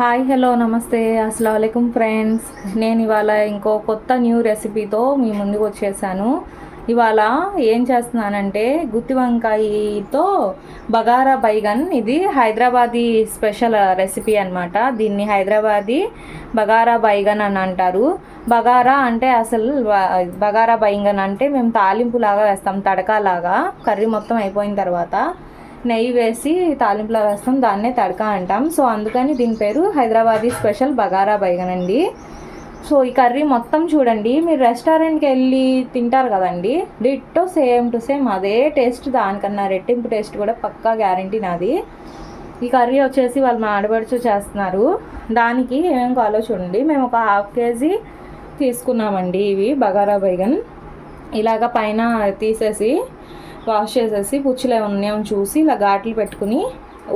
Hi hello నమస్తే. అస్సలం friends. నేను ఇవాళ ఇంకో కొత్త న్యూ రెసిపీతో మీ ముందుకు వచ్చేసాను. ఇవాళ ఏం చేస్తున్నానంటే గుత్తి వంకాయతో బగారా బైగన్. ఇది హైదరాబాదీ స్పెషల్ రెసిపీ అనమాట దీన్ని హైదరాబాదీ బగారా బైగన్ అని అంటారు. బగారా అంటే అసలు బగారా బైగన్ అంటే మేము తాలింపులాగా వేస్తాం తడకా లాగా. కర్రీ మొత్తం అయిపోయిన తర్వాత నెయ్యి వేసి తాలింపులో వేస్తాం దాన్నే తడక అంటాం. సో అందుకని దీని పేరు హైదరాబాదీ స్పెషల్ బగారా బైగన్ అండి. సో ఈ కర్రీ మొత్తం చూడండి. మీరు రెస్టారెంట్కి వెళ్ళి తింటారు కదండి. డిట్టో సేమ్ టు సేమ్ అదే టేస్ట్ దానికన్నా రెట్టింపు టేస్ట్ కూడా పక్కా గ్యారంటీ నాది. ఈ కర్రీ వచ్చేసి వాళ్ళు మా ఆడబడుచు చేస్తున్నారు. దానికి ఏమేమి కావాలో చూడండి. మేము ఒక హాఫ్ కేజీ తీసుకున్నామండి ఇవి బగారా బైగన్. ఇలాగ పైన తీసేసి వాష్ చేసేసి పుచ్చులు ఏమైనా ఉన్నాయో చూసి ఇలా ఘాట్లు పెట్టుకుని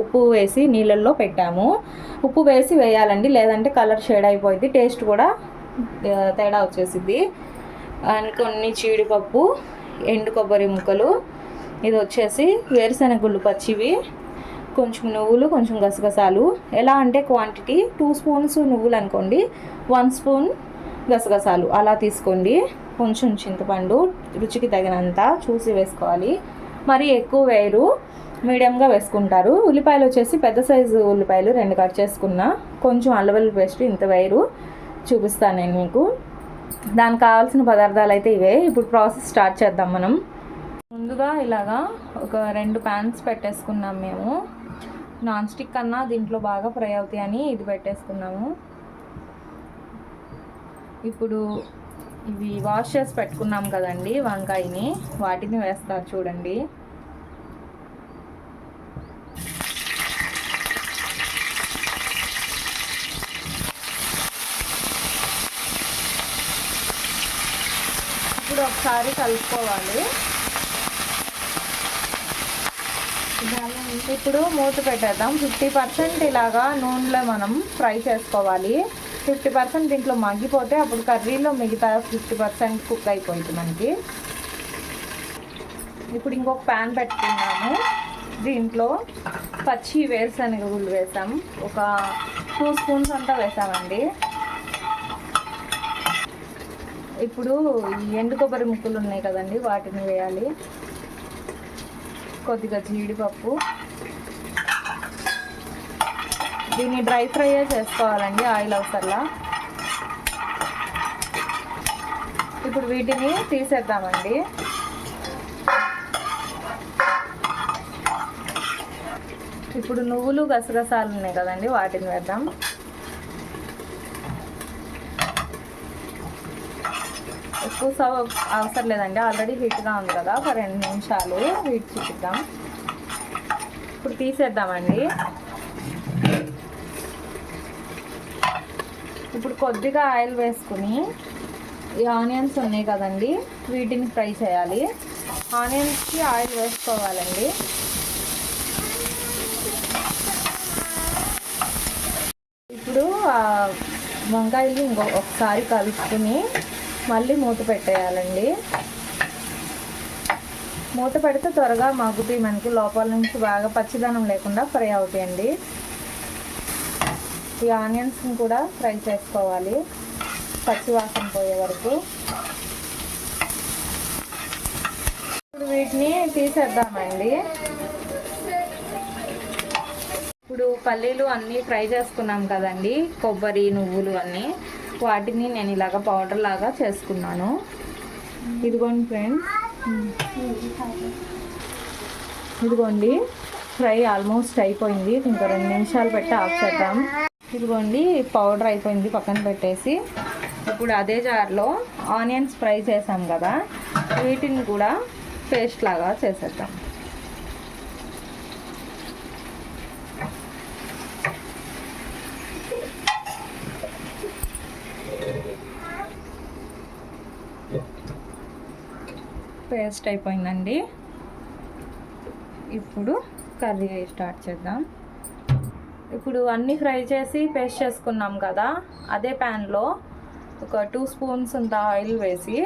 ఉప్పు వేసి నీళ్ళల్లో పెట్టాము. ఉప్పు వేసి వేయాలండి లేదంటే కలర్ షేడ్ అయిపోయింది టేస్ట్ కూడా తేడా వచ్చేసింది అండ్ కొన్ని జీడిపప్పు ఎండు కొబ్బరి ముక్కలు ఇది వచ్చేసి వేరుశెనగ గుళ్ళు పచ్చివి కొంచెం నువ్వులు కొంచెం గసగసాలు. ఎలా అంటే క్వాంటిటీ టూ స్పూన్స్ నువ్వులు అనుకోండి వన్ స్పూన్ గసగసాలు అలా తీసుకోండి. కొంచెం చింతపండు రుచికి తగినంత చూసి వేసుకోవాలి. మరి ఎక్కువ వేయరు మీడియంగా వేసుకుంటారు. ఉల్లిపాయలు వచ్చేసి పెద్ద సైజు ఉల్లిపాయలు రెండు కట్ చేసుకున్న కొంచెం అల్లవెల్లి పేస్ట్ ఇంత వేయరు చూపిస్తాను నేను మీకు. దానికి కావాల్సిన పదార్థాలు అయితే ఇవే. ఇప్పుడు ప్రాసెస్ స్టార్ట్ చేద్దాం మనం. ముందుగా ఇలాగా ఒక రెండు ప్యాన్స్ పెట్టేసుకున్నాం మేము. నాన్ స్టిక్ కన్నా దీంట్లో బాగా ఫ్రై అవుతాయని అని ఇది పెట్టేసుకున్నాము. ఇప్పుడు ఇవి వాష్ చేసి పెట్టుకున్నాం కదండి వంకాయని. వాటిని వేస్తారు చూడండి. ఇప్పుడు ఒకసారి కలుపుకోవాలి. ఇప్పుడు మూత పెట్టేద్దాం. ఫిఫ్టీ పర్సెంట్ ఇలాగా నూనెలో మనం ఫ్రై చేసుకోవాలి. ఫిఫ్టీ పర్సెంట్ దీంట్లో మగ్గిపోతే అప్పుడు కర్రీలో మిగతా ఫిఫ్టీ పర్సెంట్ కుక్ అయిపోయింది మనకి. ఇప్పుడు ఇంకొక ప్యాన్ పెట్టుకున్నాము. దీంట్లో పచ్చి వేరుశనగ గుళ్ళు వేసాం. ఒక టూ స్పూన్స్ అంతా వేసామండి. ఇప్పుడు ఎండు కొబ్బరి ముక్కలు ఉన్నాయి కదండి వాటిని వేయాలి. కొద్దిగా జీడిపప్పు. దీన్ని డ్రై ఫ్రైయే చేసుకోవాలండి ఆయిల్ అవసరంలా. ఇప్పుడు వీటిని తీసేద్దామండి. ఇప్పుడు నువ్వులు గసగసాలు ఉన్నాయి కదండి వాటిని వేద్దాం. ఎక్కువ సవ అవసరం లేదండి ఆల్రెడీ హీట్గా ఉంది కదా ఒక రెండు నిమిషాలు హీట్ చూపిద్దాం. ఇప్పుడు తీసేద్దామండి. ఇప్పుడు కొద్దిగా ఆయిల్ వేసుకుని ఈ ఆనియన్స్ ఉన్నాయి కదండి వీటిని ఫ్రై చేయాలి. ఆనియన్స్కి ఆయిల్ వేసుకోవాలండి. ఇప్పుడు వంకాయలు ఇంకో ఒకసారి కలుపుకుని మళ్ళీ మూత పెట్టేయాలండి. మూత పెడితే త్వరగా మగ్గుతాయి మనకి లోపల నుంచి బాగా పచ్చిదనం లేకుండా ఫ్రై అవుతాయండి. ఈ ఆనియన్స్ని కూడా ఫ్రై చేసుకోవాలి. పచ్చివాసన పోయే వరకు. ఇప్పుడు వీటిని తీసేద్దామండి. ఇప్పుడు పల్లీలు అన్నీ ఫ్రై చేసుకున్నాం కదండి. కొబ్బరి నువ్వులు అన్నీ. వాటిని నేను ఇలాగ పౌడర్ లాగా చేసుకున్నాను. ఇదిగోండి ఫ్రెండ్స్. ఇదిగోండి. ఫ్రై ఆల్మోస్ట్ అయిపోయింది. ఇంకా రెండు నిమిషాలు పెట్టి ఆఫ్ చేద్దాం. ఇదిగోండి పౌడర్ అయిపోయింది పక్కన పెట్టేసి. ఇప్పుడు అదే జార్లో ఆనియన్స్ ఫ్రై చేసాం కదా వీటిని కూడా పేస్ట్ లాగా చేసేద్దాం. పేస్ట్ అయిపోయిందండి. ఇప్పుడు కర్రీ స్టార్ట్ చేద్దాం. ఇప్పుడు అన్నీ ఫ్రై చేసి పేస్ట్ చేసుకున్నాం కదా అదే ప్యాన్లో ఒక టూ స్పూన్స్ అంత ఆయిల్ వేసి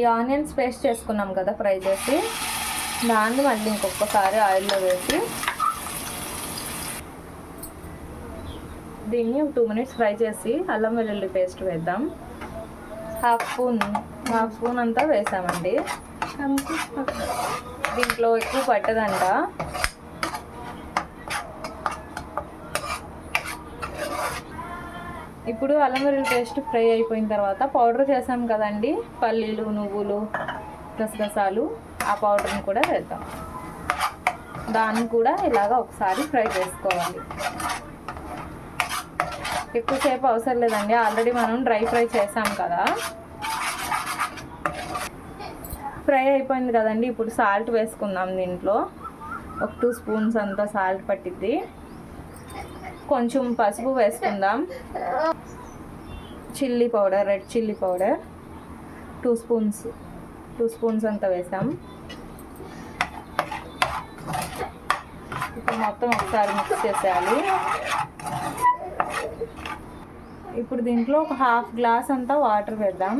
ఈ ఆనియన్స్ పేస్ట్ చేసుకున్నాం కదా ఫ్రై చేసి దాన్ని మళ్ళీ ఇంకొకసారి ఆయిల్లో వేసి దీన్ని టూ మినిట్స్ ఫ్రై చేసి అల్లం వెల్లుల్లి పేస్ట్ వేద్దాం. హాఫ్ స్పూన్ హాఫ్ స్పూన్ అంతా వేసామండి. దీంట్లో ఎక్కువ పట్టదంట. ఇప్పుడు అల్లం వెల్లుల్లి పేస్ట్ ఫ్రై అయిపోయిన తర్వాత పౌడర్ చేసాం కదండి. పల్లీలు నువ్వులు గసగసాలు. ఆ పౌడర్ని కూడా వేద్దాం. దాన్ని కూడా ఇలాగ ఒకసారి ఫ్రై చేసుకోవాలి. ఎక్కువసేపు అవసరం లేదండి. ఆల్రెడీ మనం డ్రై ఫ్రై చేసాం కదా. ఫ్రై అయిపోయింది కదండి. ఇప్పుడు సాల్ట్ వేసుకుందాం దీంట్లో. ఒక టూ స్పూన్స్ అంతా సాల్ట్ పట్టిద్ది. కొంచెం పసుపు వేసుకుందాం. Chilli powder red chilli powder. Two spoons two spoons అంతా వేసాం. ఇప్పుడు మొత్తం ఒకసారి మిక్స్ చేసేయాలి. ఇప్పుడు దీంట్లో ఒక హాఫ్ గ్లాస్ అంతా వాటర్ వేద్దాం.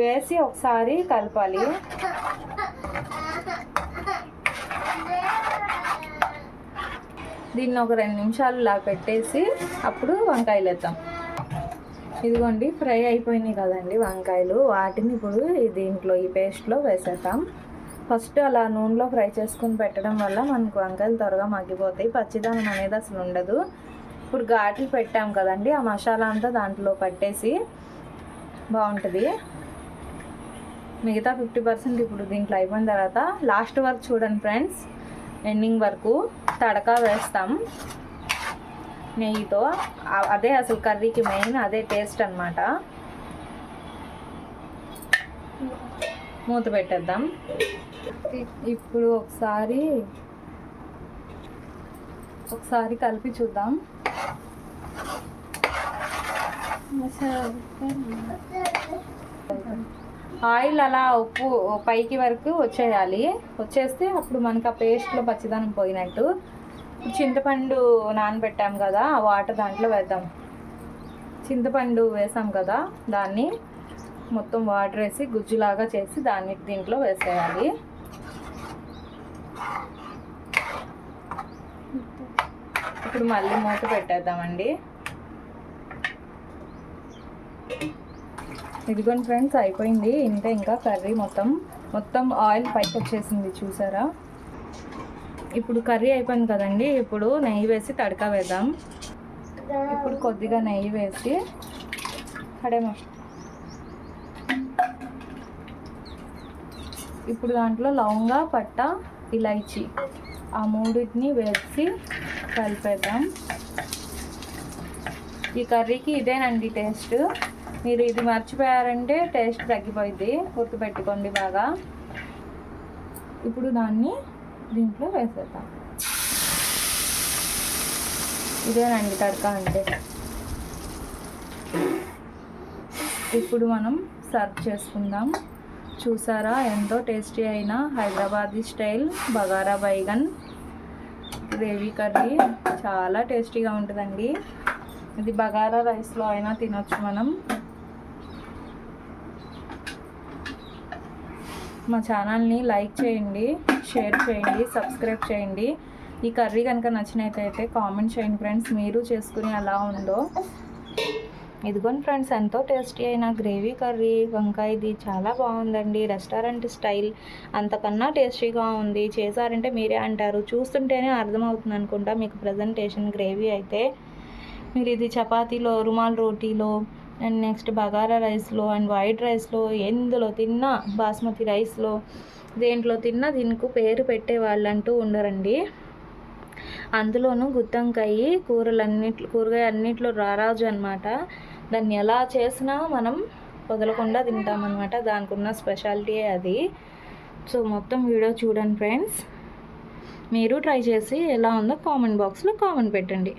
వేసి ఒకసారి కలపాలి. దీన్ని ఒక రెండు నిమిషాలు ఇలా పెట్టేసి అప్పుడు వంకాయలు వేద్దాం. ఇదిగోండి ఫ్రై అయిపోయినాయి కదండి వంకాయలు. వాటిని ఇప్పుడు దీంట్లో ఈ పేస్ట్లో వేసేద్దాం. ఫస్ట్ అలా నూనెలో ఫ్రై చేసుకుని పెట్టడం వల్ల మనకు వంకాయలు త్వరగా మగ్గిపోతాయి. పచ్చిదనం అనేది అసలు ఉండదు. ఇప్పుడు ఘాట్లు పెట్టాం కదండి ఆ మసాలా అంతా దాంట్లో పట్టేసి బాగుంటుంది. మిగతా ఫిఫ్టీ పర్సెంట్ ఇప్పుడు దీంట్లో అయిపోయిన తర్వాత లాస్ట్ వరకు చూడండి ఫ్రెండ్స్ ఎండింగ్ వరకు. తడక వేస్తాం. నెయ్యితో. అదే అసలు కర్రీకి మెయిన్ అదే టేస్ట్ అనమాట మూత పెట్టేద్దాం. ఇప్పుడు ఒకసారి ఒకసారి కలిపి చూద్దాం. ఆయిల్ అలా ఉప్పు పైకి వరకు వచ్చేయాలి. వచ్చేస్తే అప్పుడు మనకు ఆ పేస్ట్లో పచ్చిదనం పోయినట్టు. చింతపండు నానబెట్టాం కదా ఆ వాటర్ దాంట్లో వేద్దాం. చింతపండు వేసాం కదా దాన్ని మొత్తం వాటర్ వేసి గుజ్జులాగా చేసి దాన్ని దీంట్లో వేసేయాలి. ఇప్పుడు మళ్ళీ మూత పెట్టేద్దామండి. ఇదిగోండి ఫ్రెండ్స్ అయిపోయింది. ఇంకా ఇంకా కర్రీ మొత్తం. మొత్తం ఆయిల్ పైకి వచ్చేసింది చూసారా? ఇప్పుడు కర్రీ అయిపోయింది కదండి. ఇప్పుడు నెయ్యి వేసి తడక వేద్దాం. ఇప్పుడు కొద్దిగా నెయ్యి వేసి కడేమో. ఇప్పుడు దాంట్లో లవంగా పట్ట ఇలైచి ఆ మూడింటిని వేసి కలిపేద్దాం. ఈ కర్రీకి ఇదేనండి టేస్ట్. మీరు ఇది మర్చిపోయారంటే టేస్ట్ తగ్గిపోయింది గుర్తుపెట్టుకోండి బాగా. ఇప్పుడు దాన్ని దీంట్లో వేసేద్దాం. ఇదేనండి తడక అంటే. ఇప్పుడు మనం సర్వ్ చేసుకుందాం. చూసారా ఎంతో టేస్టీ అయిన Hyderabadi style bagara baingan gravy curry. చాలా టేస్టీగా ఉంటుందండి. ఇది బగారా రైస్లో అయినా తినొచ్చు మనం. మా ఛానల్ని లైక్ చేయండి షేర్ చేయండి సబ్స్క్రైబ్ చేయండి. ఈ కర్రీ కనుక నచ్చినట్టయితే కామెంట్ చేయండి ఫ్రెండ్స్ మీరు చేసుకుని ఎలా ఉందో. ఇదిగోండి ఫ్రెండ్స్ ఎంతో టేస్టీ అయిన గ్రేవీ కర్రీ. వంకాయది చాలా బాగుందండి రెస్టారెంట్ స్టైల్. అంతకన్నా టేస్టీగా ఉంది. చేశారంటే మీరే అంటారు. చూస్తుంటేనే అర్థమవుతుంది అనుకుంటా మీకు ప్రజెంటేషన్ గ్రేవీ అయితే. మీరు ఇది చపాతీలో రుమాల్ రోటీలో అండ్ నెక్స్ట్ బగారా రైస్లో అండ్ వైట్ రైస్లో ఎందులో తిన్నా బాస్మతి రైస్లో దేంట్లో తిన్నా దీనికి పేరు పెట్టే వాళ్ళంటూ ఉండరండి. అందులోనూ గుత్తంకాయ కూరలన్నిట్లో కూరగాయ అన్నిట్లో రారాజు అనమాట దాన్ని ఎలా చేసినా మనం వదలకుండా తింటామన్నమాట. దానికి ఉన్న స్పెషాలిటీయే అది. సో మొత్తం వీడియో చూడండి ఫ్రెండ్స్. మీరు ట్రై చేసి ఎలా ఉందో కామెంట్ బాక్స్లో కామెంట్ పెట్టండి.